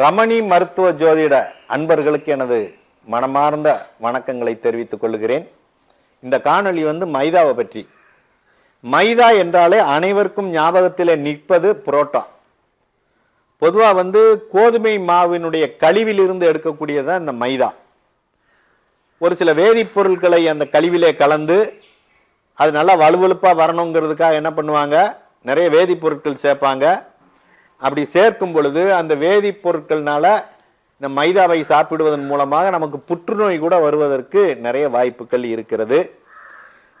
ரமணி மருத்துவ ஜோதிட அன்பர்களுக்கு எனது மனமார்ந்த வணக்கங்களை தெரிவித்துக் கொள்கிறேன். இந்த காணொளி வந்து மைதாவை பற்றி. மைதா என்றாலே அனைவருக்கும் ஞாபகத்தில் நிற்பது புரோட்டா. பொதுவாக வந்து கோதுமை மாவினுடைய கழிவிலிருந்து எடுக்கக்கூடியதான் இந்த மைதா. ஒரு சில வேதிப்பொருட்களை அந்த கழிவிலே கலந்து அது நல்லா வலுவழுப்பாக வரணுங்கிறதுக்காக என்ன பண்ணுவாங்க? நிறைய வேதிப்பொருட்கள் சேர்ப்பாங்க. அப்படி சேர்க்கும் பொழுது அந்த வேதிப்பொருட்கள்னால இந்த மைதாவை சாப்பிடுவதன் மூலமாக நமக்கு புற்றுநோய் கூட வருவதற்கு நிறைய வாய்ப்புகள் இருக்கிறது.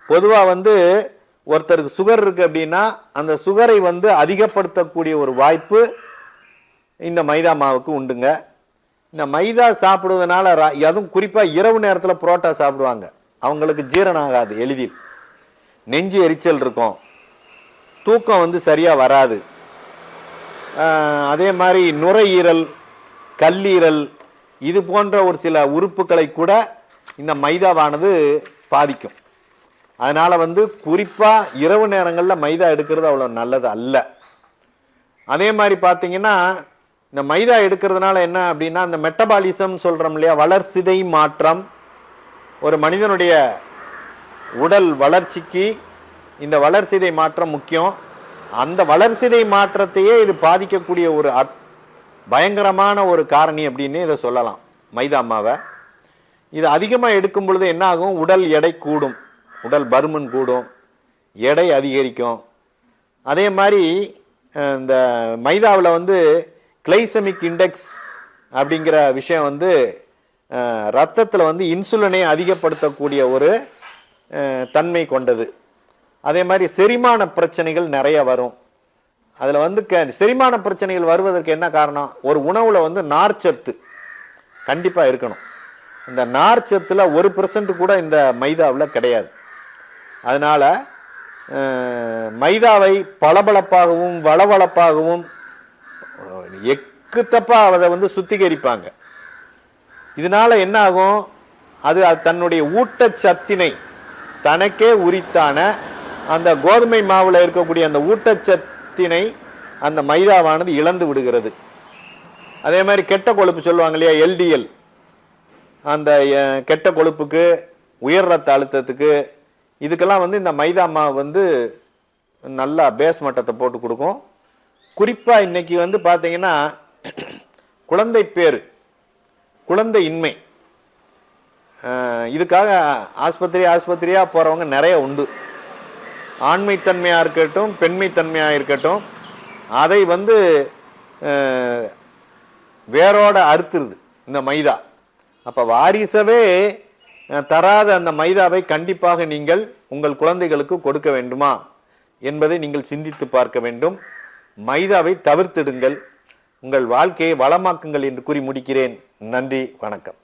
பொதுவாக வந்து ஒருத்தருக்கு சுகர் இருக்கு அப்படின்னா அந்த சுகரை வந்து அதிகப்படுத்தக்கூடிய ஒரு வாய்ப்பு இந்த மைதா மாவுக்கு உண்டுங்க. இந்த மைதா சாப்பிடுவதனால ரா- அதுவும் குறிப்பாக இரவு நேரத்தில் புரோட்டா சாப்பிடுவாங்க. அவங்களுக்கு ஜீரணம் ஆகாது எளிதில். நெஞ்சு எரிச்சல் இருக்கும். தூக்கம் வந்து சரியாக வராது. அதே மாதிரி நுரையீரல் கல்லீரல் இது போன்ற ஒரு சில உறுப்புகளை கூட இந்த மைதாவானது பாதிக்கும். அதனால் வந்து குறிப்பாக இரவு நேரங்களில் மைதா எடுக்கிறது அவ்வளோ நல்லது அல்ல. அதே மாதிரி பார்த்தீங்கன்னா இந்த மைதா எடுக்கிறதுனால என்ன அப்படின்னா இந்த மெட்டபாலிசம் சொல்கிறோம் இல்லையா வளர்சிதை மாற்றம். ஒரு மனிதனுடைய உடல் வளர்ச்சிக்கு இந்த வளர்சிதை மாற்றம் முக்கியம். அந்த வளர்சிதை மாற்றத்தையே இது பாதிக்கக்கூடிய ஒரு அத்- பயங்கரமான ஒரு காரணி அப்படின்னு இதை சொல்லலாம். மைதா மாவை. இது அதிகமாக எடுக்கும் பொழுது என்ன ஆகும்? உடல் எடை கூடும். உடல் பருமன் கூடும். எடை அதிகரிக்கும். அதே மாதிரி இந்த மைதாவில் வந்து கிளைசமிக் இண்டெக்ஸ் அப்படிங்கிற விஷயம் வந்து ரத்தத்தில் வந்து இன்சுலினை அதிகப்படுத்தக்கூடிய ஒரு தன்மை கொண்டது. அதே மாதிரி செரிமான பிரச்சனைகள் நிறைய வரும். அதில் வந்து க செரிமான பிரச்சனைகள் வருவதற்கு என்ன காரணம்? ஒரு உணவில் வந்து நார்ச்சத்து கண்டிப்பாக இருக்கணும். இந்த நார்ச்சத்தில் ஒரு பெர்சன்ட் கூட இந்த மைதாவில் கிடையாது. அதனால் மைதாவை பளபளப்பாகவும் வளவளப்பாகவும் எக்குத்தப்பாக அதை வந்து சுத்திகரிப்பாங்க. இதனால என்ன ஆகும்? அது தன்னுடைய ஊட்டச்சத்தினை தனக்கே உரித்தான அந்த கோதுமை மாவில் இருக்கக்கூடிய அந்த ஊட்டச்சத்தினை அந்த மைதாவானது இழந்து விடுகிறது. அதே மாதிரி கெட்ட கொழுப்பு சொல்லுவாங்க இல்லையா எல்டிஎல் அந்த கெட்ட கொழுப்புக்கு உயர் ரத்த அழுத்தத்துக்கு இதுக்கெல்லாம் வந்து இந்த மைதா மாவு வந்து நல்லா பேஸ் மட்டத்தை போட்டு கொடுக்கும். குறிப்பாக இன்னைக்கு வந்து பார்த்தீங்கன்னா குழந்தை பேர் குழந்தை இன்மை. இதுக்காக ஆஸ்பத்திரி ஆஸ்பத்திரியாக போகிறவங்க நிறைய உண்டு. ஆண்மைத்தன்மையாக இருக்கட்டும் பெண்மைத்தன்மையாக இருக்கட்டும் அதை வந்து வேரோட அறுத்துருது இந்த மைதா. அப்போ வாரிசவே தராத அந்த மைதாவை கண்டிப்பாக நீங்கள் உங்கள் குழந்தைகளுக்கு கொடுக்க வேண்டுமா என்பதை நீங்கள் சிந்தித்து பார்க்க வேண்டும். மைதாவை தவிர்த்திடுங்கள். உங்கள் வாழ்க்கையை வளமாக்குங்கள் என்று கூறி முடிக்கிறேன். நன்றி வணக்கம்.